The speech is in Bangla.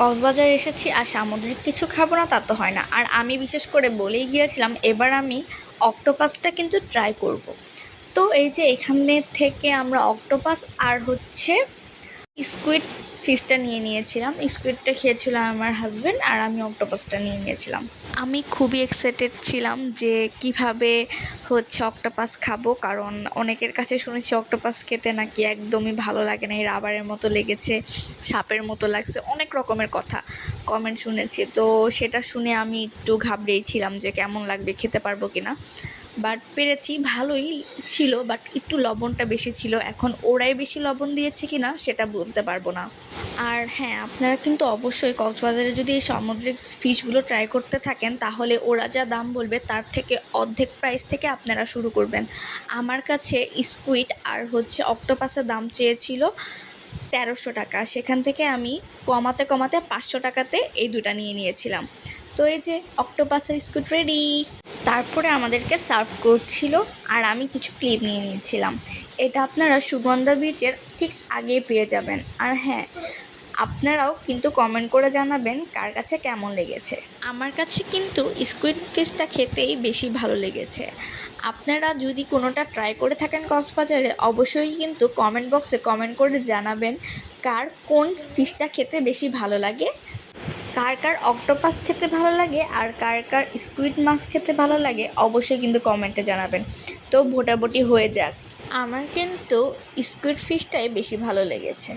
কক্সবাজার এসেছি আর সামুদ্রিক কিছু খাব না, তা তো হয় না আর আমি বিশেষ করে বলেই গিয়েছিলাম, এবার আমি অক্টোপাসটা কিন্তু ট্রাই করব। তো এই যে এখানে থেকে আমরা অক্টোপাস আর হচ্ছে স্কুইড ফিশটা নিয়ে নিয়েছিলাম। স্কুইডটা খেয়েছিল আমার হাজব্যান্ড আর আমি অক্টোপাসটা নিয়ে নিয়েছিলাম। আমি খুবই এক্সাইটেড ছিলাম যে কীভাবে হচ্ছে অক্টোপাস খাব, কারণ অনেকের কাছে শুনেছি অক্টোপাস খেতে নাকি একদমই ভালো লাগে না, এই রাবারের মতো লেগেছে, সাপের মতো লাগছে, অনেক রকমের কথা কমেন্ট শুনেছি। তো সেটা শুনে আমি একটু ঘাবড়েইছিলাম যে কেমন লাগবে, খেতে পারব কি না বাট পেরেছি, ভালোই ছিল বাট একটু লবণটা বেশি ছিল। এখন ওরাই বেশি লবণ দিয়েছে কি না সেটা বলতে পারব না। আর হ্যাঁ আপনারা কিন্তু অবশ্যই কক্সবাজারে যদি এই সামুদ্রিক ফিশগুলো ট্রাই করতে থাকেন, তাহলে ওরা যা দাম বলবে তার থেকে অর্ধেক প্রাইস থেকে আপনারা শুরু করবেন। আমার কাছে স্কুইড আর হচ্ছে অক্টোপাসের দাম চেয়েছিল তেরোশো টাকা। সেখান থেকে আমি কমাতে কমাতে পাঁচশো টাকাতে এই দুটা নিয়ে নিয়েছিলাম। তো এই যে অক্টোপাসের স্কুট রেডি তারপরে আমাদেরকে সার্ভ করছিল আর আমি কিছু ক্লিপ নিয়ে নিয়েছিলাম। এটা আপনারা সুগন্ধা বিচের ঠিক আগে পেয়ে যাবেন। আর হ্যাঁ আপনারাও কিন্তু কমেন্ট করে জানাবেন কার কাছে কেমন লেগেছে। আমার কাছে কিন্তু স্কুইড ফিশটা খেতেই বেশি ভালো লেগেছে। আপনারা যদি কোনোটা ট্রাই করে থাকেন কক্সবাজারে, অবশ্যই কিন্তু কমেন্ট বক্সে কমেন্ট করে জানাবেন কার কোন ফিশটা খেতে বেশি ভালো লাগে। কার কার অক্টোপাস খেতে ভালো লাগে আর কার কার স্কুইড মাছ খেতে ভালো লাগে অবশ্যই কিন্তু কমেন্টে জানাবেন। তো ভোটাভুটি হয়ে যাক। আমার কিন্তু স্কুইড ফিশটাই বেশি ভালো লেগেছে।